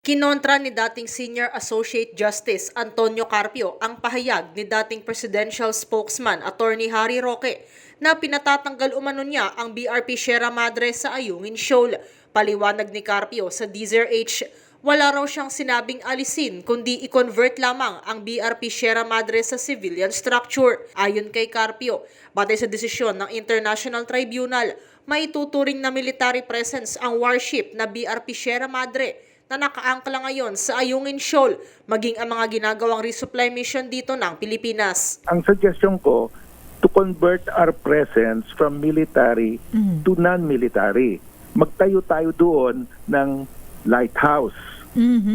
Kinontra ni dating Senior Associate Justice Antonio Carpio ang pahayag ni dating Presidential Spokesman Attorney Harry Roque na pinatatanggal umano niya ang BRP Sierra Madre sa Ayungin Shoal. Paliwanag ni Carpio sa DZRH, wala raw siyang sinabing alisin kundi i-convert lamang ang BRP Sierra Madre sa civilian structure. Ayon kay Carpio, batay sa desisyon ng International Tribunal, maituturing na military presence ang warship na BRP Sierra Madre na nakaangkla ngayon sa Ayungin Shoal, maging ang mga ginagawang resupply mission dito ng Pilipinas. ang suggestion ko to convert our presence from military to non-military. Magtayo tayo doon ng lighthouse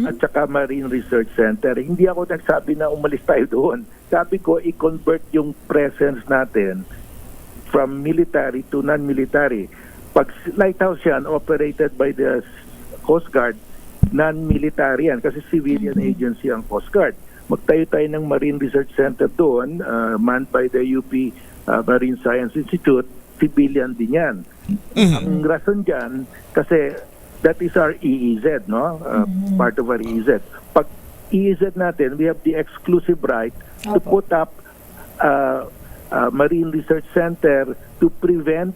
at saka Marine Research Center. Hindi ako nagsabi na umalis tayo doon. Sabi ko, i-convert yung presence natin from military to non-military. Pag lighthouse yan, operated by the Coast Guard, non-military yan kasi civilian agency ang Coast Guard. Magtayo tayo ng Marine Research Center doon, uh, manned by the UP uh, Marine Science Institute, civilian din yan. Ang rason dyan, kasi that is our EEZ, no? Uh, Part of our EEZ. Pag EEZ natin, we have the exclusive right to put up uh, uh, Marine Research Center to prevent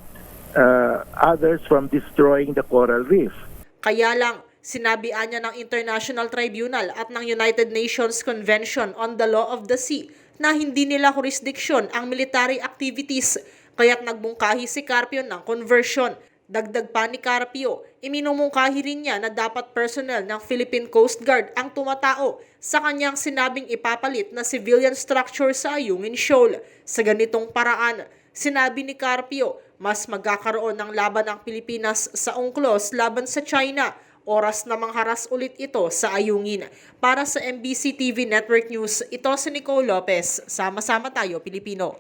uh, others from destroying the coral reef. Kaya lang, sinabian niya ng International Tribunal at ng United Nations Convention on the Law of the Sea na hindi nila jurisdiction ang military activities kaya't nagbungkahi si Carpio ng conversion. Dagdag pa ni Carpio, iminumungkahi rin niya na dapat personnel ng Philippine Coast Guard ang tumatao sa kanyang sinabing ipapalit na civilian structure sa Ayungin Shoal. Sa ganitong paraan, sinabi ni Carpio, mas magkakaroon ng laban ang Pilipinas sa UNCLOS laban sa China. Oras na mangharas ulit ito sa Ayungin. Para sa MBC TV Network News, ito si Nicole Lopez. Sama-sama tayo, Pilipino.